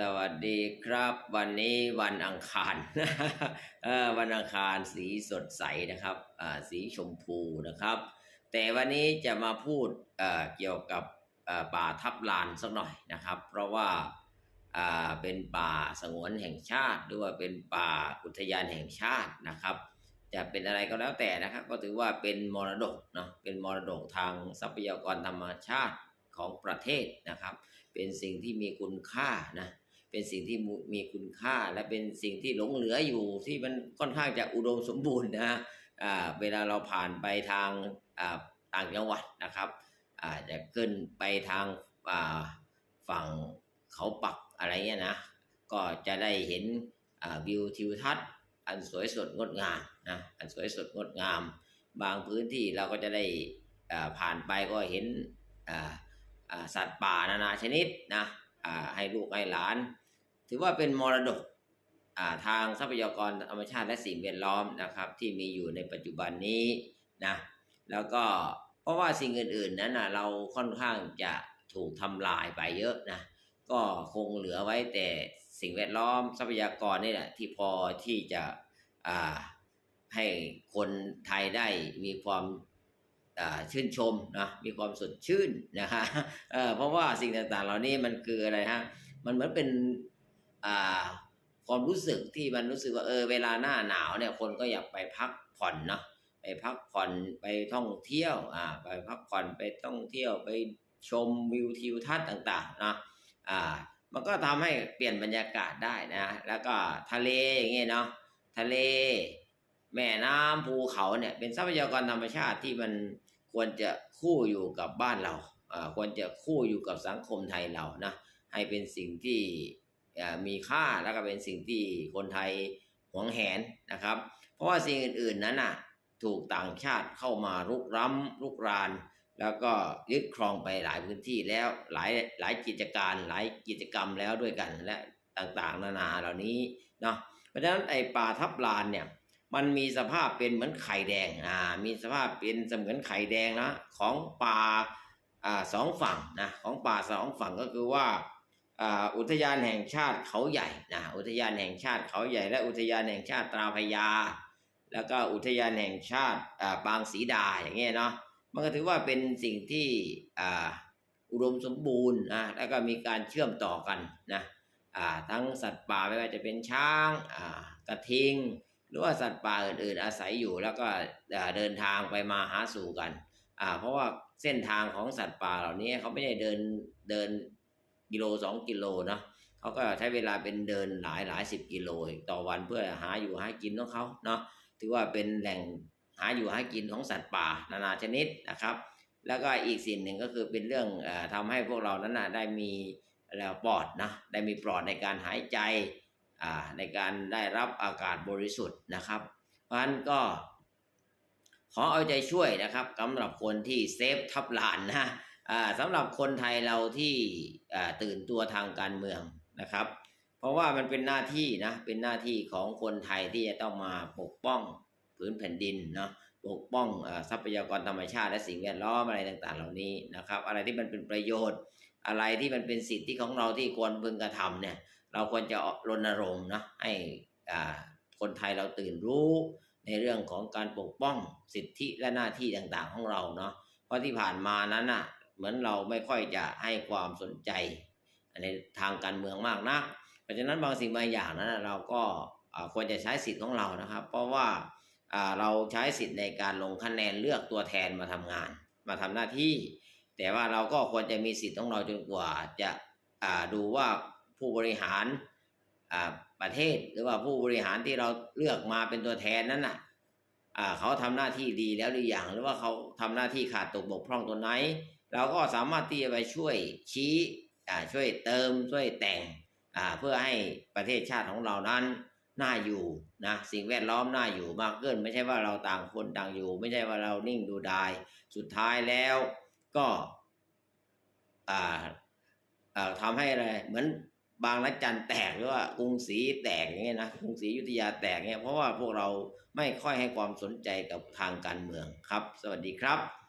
สวัสดีครับวันนี้วันอังคาร วันอังคารสีสดใสนะครับอ่าสีชมพูนะครับ แต่วันนี้จะมาพูดเอ่อเกี่ยวกับอ่อป่าทับลานสักหน่อยนะครับ เพราะว่าอ่าเป็นป่าสงวนแห่งชาติหรือว่าเป็นป่าอุทยานแห่งชาตินะครับ จะเป็นอะไรก็แล้วแต่นะครับ ก็ถือว่าเป็นมรดกเนาะเป็นมรดกทางทรัพยากรธรรมชาติของประเทศนะครับ เป็นสิ่งที่มีคุณค่านะ เป็นสิ่งที่มีคุณค่าและเป็นสิ่งที่หลงเหลืออยู่ที่มันค่อนข้างจะอุดมสมบูรณ์นะอ่าเวลาเราผ่านไปทางอ่าต่างจังหวัดนะครับอ่าจะขึ้นไปทางอ่าฝั่งเขาปักอะไรเงี้ยนะก็จะได้เห็นอ่าวิวทิวทัศน์ อันสวยสดงดงามนะอันสวยสดงดงาม บางพื้นที่เราก็จะได้อ่าผ่านไปก็เห็นอ่าสัตว์ป่านานาชนิดนะอ่าให้ลูกให้หลาน ถือว่าเป็นมรดกอ่าทางทรัพยากรธรรมชาติและสิ่งแวดล้อมนะครับ ที่มีอยู่ในปัจจุบันนี้นะแล้วก็เพราะว่าสิ่งอื่น ๆนั้นนะเราค่อนข้างจะถูกทำลายไปเยอะนะก็คงเหลือไว้แต่สิ่งแวดล้อมทรัพยากรนี่แหละที่พอที่จะอ่าให้คนไทยได้มีความอ่าชื่นชมนะมีความสดชื่นนะฮะเออเพราะว่าสิ่งต่างๆ เหล่านี้มันคืออะไรฮะมันเหมือนเป็น ความรู้สึกที่มันรู้สึกว่าเออเวลาหน้าหนาวเนี่ยคนก็อยากไปพักผ่อนเนาะไปพักผ่อนไปท่องเที่ยวอ่าไปพักผ่อนไปท่องเที่ยวไปชมวิวทิวทัศน์ต่างๆเนาะอ่ามันก็ทำให้เปลี่ยนบรรยากาศได้นะ แล้วก็ทะเลอย่างเงี้ยเนาะทะเล แม่น้ำภูเขาเนี่ยเป็นทรัพยากรธรรมชาติที่มันควรจะคู่อยู่กับบ้านเราอ่าควรจะคู่อยู่กับสังคมไทยเรานะให้เป็นสิ่งที่ มีค่าแล้วก็เป็นสิ่งที่คนไทยหวงแหนนะครับ เพราะว่าสิ่งอื่นๆนั้นน่ะถูกต่างชาติเข้ามารุกร้ำรุกราน แล้วก็ยึดครองไปหลายพื้นที่แล้วหลายหลายกิจการหลายกิจกรรมแล้วด้วยกันและต่างๆ นานาเหล่านี้เนาะเพราะฉะนั้นไอ้ป่าทับลานเนี่ยมันมีสภาพเป็นเหมือนไข่แดงอ่ามีสภาพเป็นเสมือนไข่แดงนะของป่าอ่าสองฝั่งนะของป่าสองฝั่งก็คือว่า อุทยานแห่งชาติเขาใหญ่นะอุทยานแห่งชาติเขาใหญ่ และอุทยานแห่งชาติตราพญาแล้วก็อุทยานแห่งชาติบางสีดาอย่างเงี้ยเนาะมันก็ถือว่าเป็นสิ่งที่อุดมสมบูรณ์นะแล้วก็มีการเชื่อมต่อกันนะทั้งสัตว์ป่าไม่ว่าจะเป็นช้างกระทิง หรือว่าสัตว์ป่าอื่น ๆ อาศัยอยู่แล้วก็เดินทางไปมาหาสู่กันเพราะว่าเส้นทางของสัตว์ป่าเหล่านี้เขาไม่ได้เดินเดิน กิโลสองกิโลเนาะเขาก็ใช้เวลาเป็นเดินหลายหลายสิบกิโลต่อวันเพื่อหาอยู่หากินของเขาเนาะถือว่าเป็นแหล่งหาอยู่หากินของสัตว์ป่านานาชนิดนะครับ แล้วก็อีกสิ่งหนึ่งก็คือเป็นเรื่องเออทำให้พวกเรานั้นนะได้มีแล้วปอดนะได้มีปลอดในการหายใจอ่าในการได้รับอากาศบริสุทธิ์นะครับ เพราะฉะนั้นก็ขอเอาใจช่วยนะครับสำหรับคนที่เซฟทับลานนะ สำหรับคนไทยเราที่อ่าตื่นตัวทางการเมืองนะครับ เพราะว่ามันเป็นหน้าที่นะเป็นหน้าที่ของคนไทยที่จะต้องมาปกป้องพื้นแผ่นดินเนาะปกป้องอาทรัพยากรธรรมชาติและสิ่งแวดล้อมอะไรต่างๆ เหล่านี้นะครับ อะไรที่มันเป็นประโยชน์ อะไรที่มันเป็นสิทธิของเราที่ควรพึงกระทำเนี่ยเราควรจะรณรงค์นะให้อ่าคนไทยเราตื่นรู้ในเรื่องของการปกป้องสิทธิและหน้าที่ต่างๆ ของเราเนาะเพราะที่ผ่านมานั้นน่ะ เหมือนเราไม่ค่อยจะให้ความสนใจในทางการเมืองมากนัก เพราะฉะนั้นบางสิ่งบางอย่างนั้นเราก็ควรจะใช้สิทธิ์ของเรานะครับ เพราะว่าเราใช้สิทธิ์ในการลงคะแนนเลือกตัวแทนมาทำงาน มาทำหน้าที่ แต่ว่าเราก็ควรจะมีสิทธิ์ของเราจนกว่าจะาดูว่าผู้บริหารประเทศหรือว่าผู้บริหารที่เราเลือกมาเป็นตัวแทนนั้นน่ะอ่าเขาทำหน้าที่ดีแล้วหรือยังหรือว่าเขาทำหน้าที่ขาดตกบกพร่องตรงไหน เราก็สามารถที่จะไปช่วยชี้ช่วยเติมช่วยแต่งเพื่อให้ประเทศชาติของเรานั้นน่าอยู่นะสิ่งแวดล้อมน่าอยู่มากขึ้น ไม่ใช่ว่าเราต่างคนต่างอยู่ ไม่ใช่ว่าเรานิ่งดูดาย สุดท้ายแล้วก็ทำให้อะไรเหมือนบางระจันแตกหรือว่ากรุงศรีแตกอย่างเงี้ยนะกรุงศรีอยุธยาแตกเงี้ยเพราะว่าพวกเราไม่ค่อยให้ความสนใจกับทางการเมืองครับ สวัสดีครับ